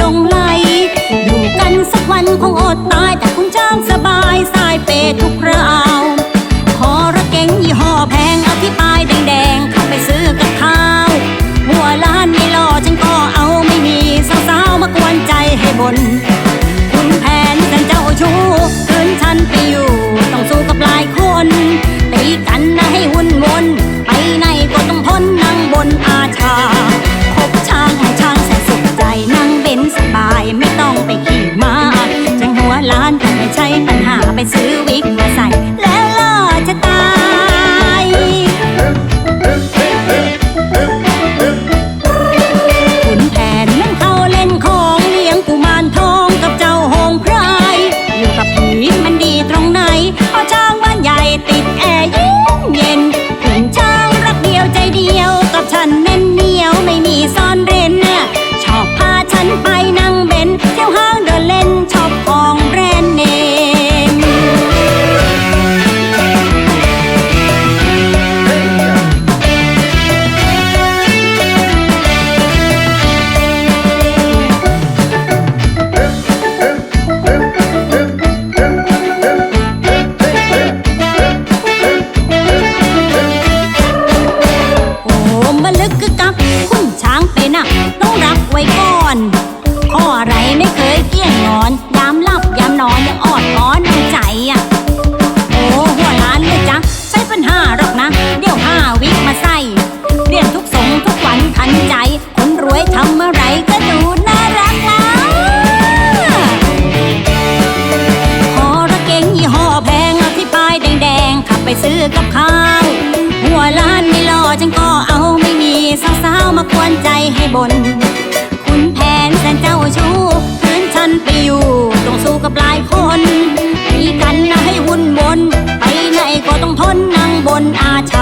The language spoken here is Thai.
ลงไหลดูกันสักวันคงอดตายแต่คุงจ้างสบายสายเปทุกคราวขอรถเก๋งยี่ห้อแพงเอาที่ปลายแดงๆเข้าไปซื้อกับข้าวหัวล้านไม่รอฉันก็เอาไม่มีสาวๆมากวนใจให้บน่น ไปซื้อกับข้าว หัวล้านไม่รอฉันก็เอาไม่มีสาวๆมากวนใจให้บน คุณแผนแสนเจ้าชู้พื้นฉันไปอยู่ต้องสู้กับหลายคนมีกันนะให้วุ่นวนไปไหนก็ต้องทนนั่งบนอาชา